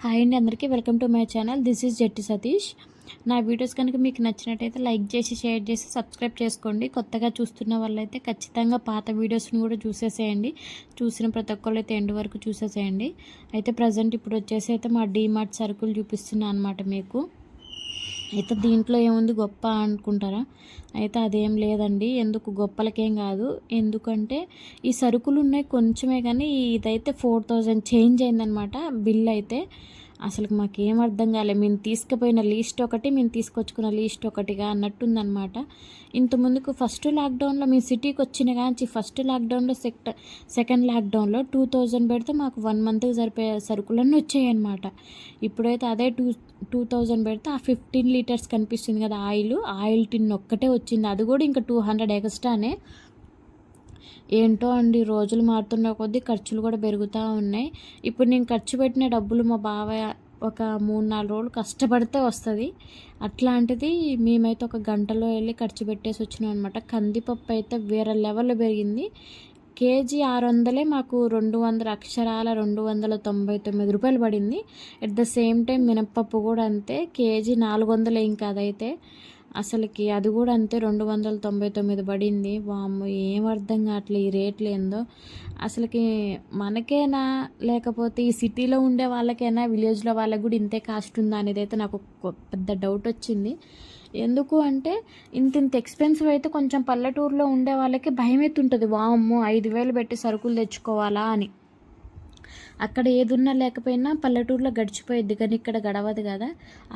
Hi అండి అందరికీ welcome to my channel. This is Jatti Satish. నా వీడియోస్ కనుక మీకు నచ్చినట్టయితే లైక్ చేసి షేర్ చేసి సబ్స్క్రైబ్ చేసుకోండి. కొత్తగా చూస్తున్న వాళ్ళైతే ఖచ్చితంగా పాత వీడియోస్ని కూడా చూసేసేయండి. చూసిన ప్రతి ఒక్కళ్ళు అయితే ఎండ్ వరకు చూసేసేయండి. అయితే ప్రజెంట్ ఇప్పుడు వచ్చేసి అయితే మా డీమార్ట్ సరుకులు చూపిస్తున్నాను అనమాట మీకు. అయితే దీంట్లో ఏముంది గొప్ప అనుకుంటారా? అయితే అదేం లేదండి. ఎందుకు గొప్పలకేం కాదు. ఎందుకంటే ఈ సరుకులు ఉన్నాయి కొంచెమే కానీ ఇదైతే ఫోర్ థౌజండ్ చేంజ్ అయిందనమాట బిల్ అయితే. అసలు మాకేం అర్థం కాలేదు మేము తీసుకుపోయిన లీస్ట్ ఒకటి మేము తీసుకొచ్చుకున్న లీస్ట్ ఒకటిగా అన్నట్టుందనమాట ఇంతకుముందుకు ఫస్ట్ లాక్డౌన్లో మేము సిటీకి వచ్చిన కానీ ఫస్ట్ లాక్డౌన్లో సెక్ట సెకండ్ లాక్డౌన్లో టూ థౌజండ్ పెడితే మాకు వన్ మంత్కి సరిపోయే సరుకులన్నీ వచ్చాయి అనమాట ఇప్పుడైతే అదే టూ టూ థౌజండ్ పెడితే ఆ ఫిఫ్టీన్ లీటర్స్ కనిపిస్తుంది కదా ఆయిల్. ఆయిల్ టిన్ ఒక్కటే వచ్చింది. అది కూడా ఇంకా టూ హండ్రెడ్ ఎక్స్ట్రానే ఏంటో అండి రోజులు మారుతున్న కొద్దీ ఖర్చులు కూడా పెరుగుతూ ఉన్నాయి. ఇప్పుడు నేను ఖర్చు పెట్టిన డబ్బులు మా బావయ్య ఒక మూడు నాలుగు రోజులు కష్టపడితే వస్తుంది. అట్లాంటిది మేమైతే ఒక గంటలో వెళ్ళి ఖర్చు పెట్టేసి వచ్చినాం అనమాట కందిపప్పు అయితే వేరే లెవెల్లో పెరిగింది. కేజీ ఆరు వందలే మాకు రెండు వందల అక్షరాల రెండు వందల తొంభై తొమ్మిది రూపాయలు పడింది. అట్ ద సేమ్ టైం మినప్పప్పు కూడా అంతే. కేజీ నాలుగు వందలే ఇంకా అదైతే. అసలుకి అది కూడా అంతే రెండు వందల తొంభై తొమ్మిది పడింది. వాము ఏం అర్థం కావట్లే ఈ రేట్లు ఏందో. అసలుకి మనకేనా? లేకపోతే ఈ సిటీలో ఉండే వాళ్ళకైనా? విలేజ్లో వాళ్ళకి కూడా ఇంతే కాస్ట్ ఉందా అనేది అయితే నాకు పెద్ద డౌట్ వచ్చింది. ఎందుకు అంటే ఇంత ఇంత ఎక్స్పెన్సివ్ అయితే కొంచెం పల్లెటూరులో ఉండే వాళ్ళకి భయం ఉంటుంది వామ్మో ఐదు వేలు పెట్టి సరుకులు తెచ్చుకోవాలా అని. అక్కడ ఏదున్నా లేకపోయినా పల్లెటూరులో గడిచిపోయిద్ది కానీ ఇక్కడ గడవదు కదా.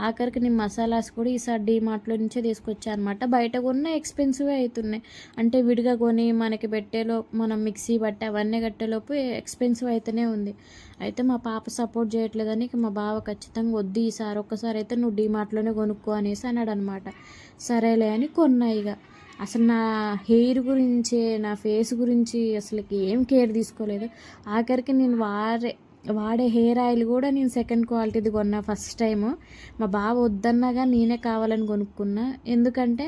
ఆఖరికి నేను మసాలాస్ కూడా ఈసారి డీమార్ట్లో నుంచే తీసుకొచ్చా అనమాట బయట కొన్న ఎక్స్పెన్సివ్ అవుతున్నాయి అంటే విడిగా కొని మనకి పెట్టేలో మనం మిక్సీ బట్టి అవన్నీ కట్టేలోపు ఎక్స్పెన్సివ్ అయితేనే ఉంది. అయితే మా పాప సపోర్ట్ చేయట్లేదని ఇక మా బావ ఖచ్చితంగా వద్దు ఈసారి. ఒక్కసారి అయితే నువ్వు డీమార్ట్లోనే కొనుక్కో అనేసి అన్నాడు అనమాట సరేలే అని కొన్నా ఇక. అసలు నా హెయిర్ గురించి నా ఫేస్ గురించి అసలుకి ఏం కేర్ తీసుకోలేదు. ఆఖరికి నేను వాడే వాడే హెయిర్ ఆయిల్ కూడా నేను సెకండ్ క్వాలిటీది కొన్నా ఫస్ట్ టైము. మా బావ వద్దన్నాగా నేనే కావాలని కొనుక్కున్నా. ఎందుకంటే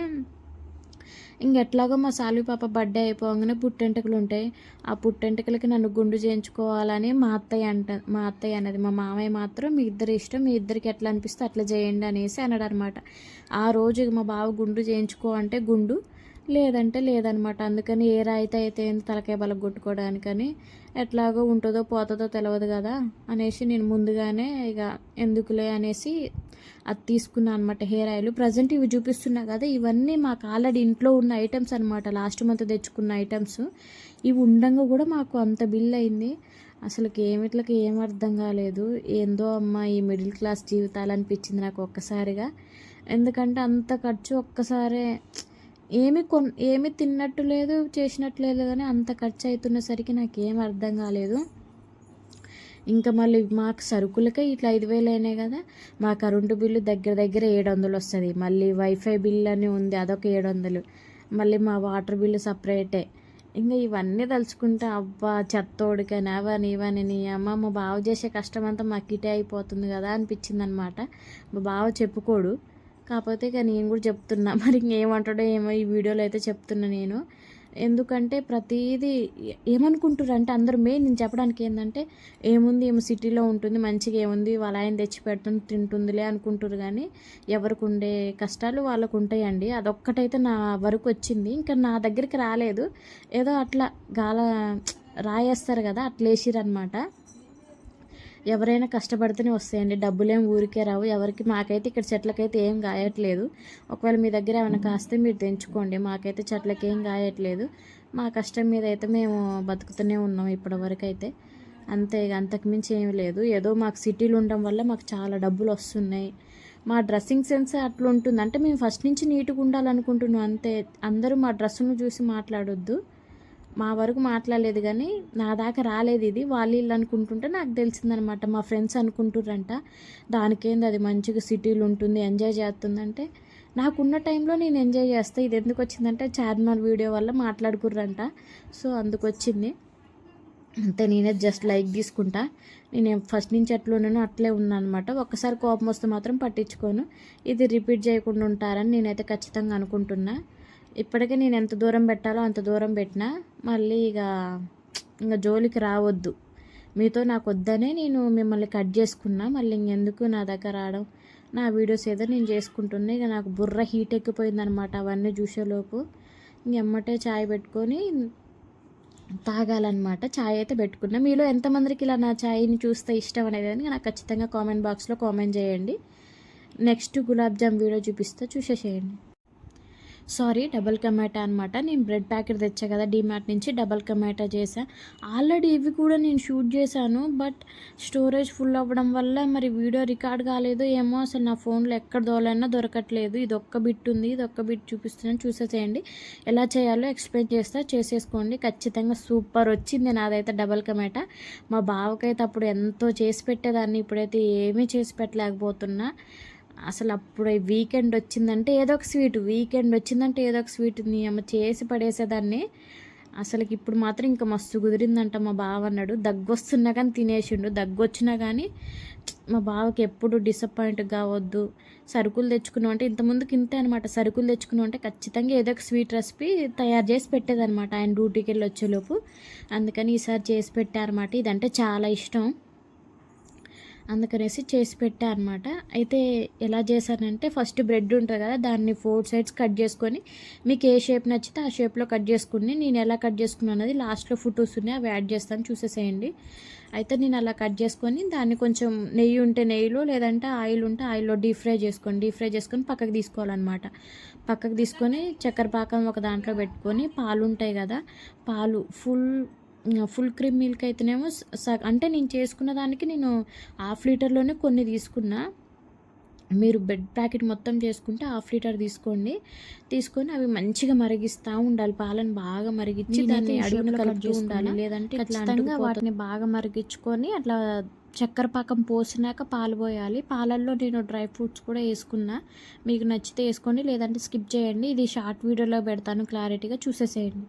ఇంకెట్లాగో మా సాల్వి పాప బర్త్డే అయిపోగానే పుట్టెంటకలు ఉంటాయి. ఆ పుట్టెంటకలకి నన్ను గుండు చేయించుకోవాలని మా అత్తయ్య అంట మా అత్తయ్య అన్నది. మా మామయ్య మాత్రం మీ ఇద్దరు ఇష్టం మీ ఇద్దరికి ఎట్లా అనిపిస్తే అట్లా చేయండి అనేసి అన్నాడు అనమాట ఆ రోజు మా బావ గుండు చేయించుకో అంటే గుండు. లేదంటే లేదనమాట. అందుకని ఏ రాయితే అయితే తలకాయ బలం కొట్టుకోవడానికని ఎట్లాగో ఉంటుందో పోతుందో తెలియదు కదా అనేసి నేను ముందుగానే ఇక ఎందుకులే అనేసి అది తీసుకున్నాను అనమాట హెయిర్ ఆయిల్. ప్రజెంట్ ఇవి చూపిస్తున్నా కదా ఇవన్నీ మాకు ఆల్రెడీ ఇంట్లో ఉన్న ఐటమ్స్ అనమాట. లాస్ట్ మంత్ తెచ్చుకున్న ఐటమ్స్. ఇవి ఉండంగా కూడా మాకు అంత బిల్ అయింది. అసలుకి ఏమిట్లకి ఏం అర్థం కాలేదు. ఏందో అమ్మ ఈ మిడిల్ క్లాస్ జీవితాలు అనిపించింది నాకు ఒక్కసారిగా. ఎందుకంటే అంత ఖర్చు ఒక్కసారే ఏమి కొన్ ఏమి తిన్నట్టు లేదు చేసినట్టు లేదు కానీ అంత ఖర్చు అవుతున్నసరికి నాకు అర్థం కాలేదు. ఇంకా మళ్ళీ మాకు సరుకులకే ఇట్లా ఐదు వేలు అయినాయి కదా మా కరెంటు బిల్లు దగ్గర దగ్గర ఏడు వందలు వస్తుంది. మళ్ళీ వైఫై బిల్ అని ఉంది అదొక ఏడు వందలు. మళ్ళీ మా వాటర్ బిల్లు సపరేటే. ఇంకా ఇవన్నీ తలుచుకుంటే అబ్బా చెత్తోడికని అవని ఇవని నీ అమ్మ మా బావ చేసే కష్టం అంతా మాకు ఇటే అయిపోతుంది కదా అనిపించింది అనమాట మా బావ చెప్పుకోడు. కాకపోతే ఇక నేను కూడా చెప్తున్నా. మరి ఇంకేమంటాడో ఏమో ఈ వీడియోలో అయితే చెప్తున్నా నేను. ఎందుకంటే ప్రతిదీ ఏమనుకుంటారు అంటే అందరూ మెయిన్ నేను చెప్పడానికి ఏంటంటే ఏముంది ఏమో సిటీలో ఉంటుంది మంచిగా ఏముంది వాళ్ళ ఆయన తెచ్చి పెడుతుంది తింటుందిలే అనుకుంటారు కానీ ఎవరికి ఉండే కష్టాలు వాళ్ళకు ఉంటాయండి. అదొక్కటైతే నా వరకు వచ్చింది. ఇంకా నా దగ్గరికి రాలేదు. ఏదో అట్లా గాల రాయేస్తారు కదా అట్లా వేసిరనమాట ఎవరైనా కష్టపడితేనే వస్తాయండి. డబ్బులేం ఊరికే రావు. ఎవరికి మాకైతే ఇక్కడ చెట్లకైతే ఏం గాయట్లేదు. ఒకవేళ మీ దగ్గర ఏమైనా కాస్తే మీరు తెంచుకోండి. మాకైతే చెట్లకి ఏం గాయట్లేదు. మా కష్టం మీద అయితే మేము బతుకుతూనే ఉన్నాం ఇప్పటివరకు అయితే అంతే అంతకుమించి ఏం ఏమి లేదు. ఏదో మాకు సిటీలు ఉండడం వల్ల మాకు చాలా డబ్బులు వస్తున్నాయి. మా డ్రెస్సింగ్ సెన్స్ అట్లా ఉంటుంది. అంటే మేము ఫస్ట్ నుంచి నీట్గా ఉండాలనుకుంటున్నాం. అంతే. అందరూ మా డ్రెస్సును చూసి మాట్లాడొద్దు. మా వరకు మాట్లాడలేదు కానీ నా దాకా రాలేదు ఇది. వాళ్ళు వీళ్ళు అనుకుంటుంటే నాకు తెలిసిందనమాట. మా ఫ్రెండ్స్ అనుకుంటుర్రంట. దానికేంది అది మంచిగా సిటీలు ఉంటుంది ఎంజాయ్ చేస్తుందంటే. నాకున్న టైంలో నేను ఎంజాయ్ చేస్తే. ఇది ఎందుకు వచ్చిందంటే చార్మినార్ వీడియో వల్ల మాట్లాడుకుర్రంట. సో అందుకు వచ్చింది. అంతే నేనే జస్ట్ లైక్ తీసుకుంటా. నేను ఫస్ట్ నుంచి ఎట్లా అట్లే ఉన్నాను అనమాట ఒక్కసారి కోపం వస్తే మాత్రం పట్టించుకోను. ఇది రిపీట్ చేయకుండా ఉంటారని నేనైతే ఖచ్చితంగా అనుకుంటున్నా. ఇప్పటికే నేను ఎంత దూరం పెట్టాలో అంత దూరం పెట్టినా మళ్ళీ ఇక ఇంకా జోలికి రావద్దు. మీతో నాకు వద్దనే నేను మిమ్మల్ని కట్ చేసుకున్నా మళ్ళీ ఇంకెందుకు నా దగ్గర రావడం? నా వీడియోస్ ఏదో నేను చేసుకుంటున్నా ఇక నాకు బుర్ర హీట్ ఎక్కిపోయిందనమాట అవన్నీ చూసేలోపు. ఎమ్మటే చాయ్ పెట్టుకొని తాగాలన్నమాట. చాయ్ అయితే పెట్టుకున్నా. మీలో ఎంతమందికి ఇలా నా చాయ్ని చూస్తే ఇష్టం అనేది అని నాకు ఖచ్చితంగా కామెంట్ బాక్స్లో కామెంట్ చేయండి. నెక్స్ట్ గులాబ్ జామ్ వీడియో చూపిస్తే చూసేసేయండి. సారీ డబల్ కమాటా అనమాట నేను బ్రెడ్ ప్యాకెట్ తెచ్చా కదా డిమార్ట్ నుంచి డబల్ కమాటా చేసా ఆల్రెడీ ఇవి కూడా నేను షూట్ చేశాను బట్ స్టోరేజ్ ఫుల్ అవ్వడం వల్ల మరి వీడియో రికార్డ్ కాలేదు ఏమో అసలు నా ఫోన్లో ఎక్కడ దోలైనా దొరకట్లేదు. ఇది ఒక్క బిట్ ఉంది ఇది ఒక్క బిట్ చూపిస్తున్నాను చూసేసేయండి. ఎలా చేయాలో ఎక్స్ప్లెయిన్ చేస్తా చేసేసుకోండి. ఖచ్చితంగా సూపర్ వచ్చింది నాదైతే డబల్ కమాటా. మా బావకైతే అప్పుడు ఎంతో చేసి పెట్టేదాన్ని ఇప్పుడైతే ఏమీ చేసి పెట్టలేకపోతున్నా. అసలు అప్పుడు వీకెండ్ వచ్చిందంటే ఏదో ఒక స్వీట్ వీకెండ్ వచ్చిందంటే ఏదో ఒక స్వీట్ నీ అమ్మ చేసి పడేసేదాన్ని. అసలుకి ఇప్పుడు మాత్రం ఇంకా మస్తు కుదిరిందంట మా బావ అన్నాడు. దగ్గు వస్తున్నా కానీ తినేసిండు దగ్గు వచ్చినా కానీ మా బావకి ఎప్పుడు డిసప్పాయింట్ కావద్దు సరుకులు తెచ్చుకున్నాం అంటే ఇంతకుముందుకు ఇంతే అనమాట సరుకులు తెచ్చుకున్నాం అంటే ఖచ్చితంగా ఏదో ఒక స్వీట్ రెసిపీ తయారు చేసి పెట్టేదనమాట ఆయన డ్యూటీకి వెళ్ళి వచ్చేలోపు. అందుకని ఈసారి చేసి పెట్టారన్నమాట. ఇదంటే చాలా ఇష్టం. అందుకనేసి చేసి పెట్టా అనమాట అయితే ఎలా చేశానంటే ఫస్ట్ బ్రెడ్ ఉంటుంది కదా దాన్ని ఫోర్ సైడ్స్ కట్ చేసుకొని మీకు ఏ షేప్ నచ్చితే ఆ షేప్లో కట్ చేసుకుని నేను ఎలా కట్ చేసుకున్నాను అనేది లాస్ట్లో ఫొటోస్ ఉన్నాయి అవి యాడ్ చేస్తాను చూసేసేయండి. అయితే నేను అలా కట్ చేసుకొని దాన్ని కొంచెం నెయ్యి ఉంటే నెయ్యిలో లేదంటే ఆయిల్ ఉంటే ఆయిల్లో డీప్ ఫ్రై చేసుకోండి. డీప్ ఫ్రై చేసుకొని పక్కకు తీసుకోవాలన్నమాట. పక్కకు తీసుకొని చక్కెర పాకం ఒక దాంట్లో పెట్టుకొని పాలు ఉంటాయి కదా పాలు ఫుల్ ఫుల్ క్రీమ్ మిల్క్ అయితేనేమో అంటే నేను చేసుకున్న దానికి నేను హాఫ్ లీటర్లోనే కొన్ని తీసుకున్నా. మీరు బెడ్ ప్యాకెట్ మొత్తం చేసుకుంటే హాఫ్ లీటర్ తీసుకోండి. తీసుకొని అవి మంచిగా మరిగిస్తూ ఉండాలి. పాలను బాగా మరిగించి దాన్ని అడుగున కలుపుతూ ఉండాలి? లేదంటే ఖచ్చితంగా వాటిని బాగా మరిగించుకొని అట్లా చక్కెర పాకం పోసినాక పాలు పోయాలి. పాలల్లో నేను డ్రై ఫ్రూట్స్ కూడా వేసుకున్నా. మీకు నచ్చితే వేసుకోండి. లేదంటే స్కిప్ చేయండి. ఇది షార్ట్ వీడియోలో పెడతాను. క్లారిటీగా చూసేసేయండి.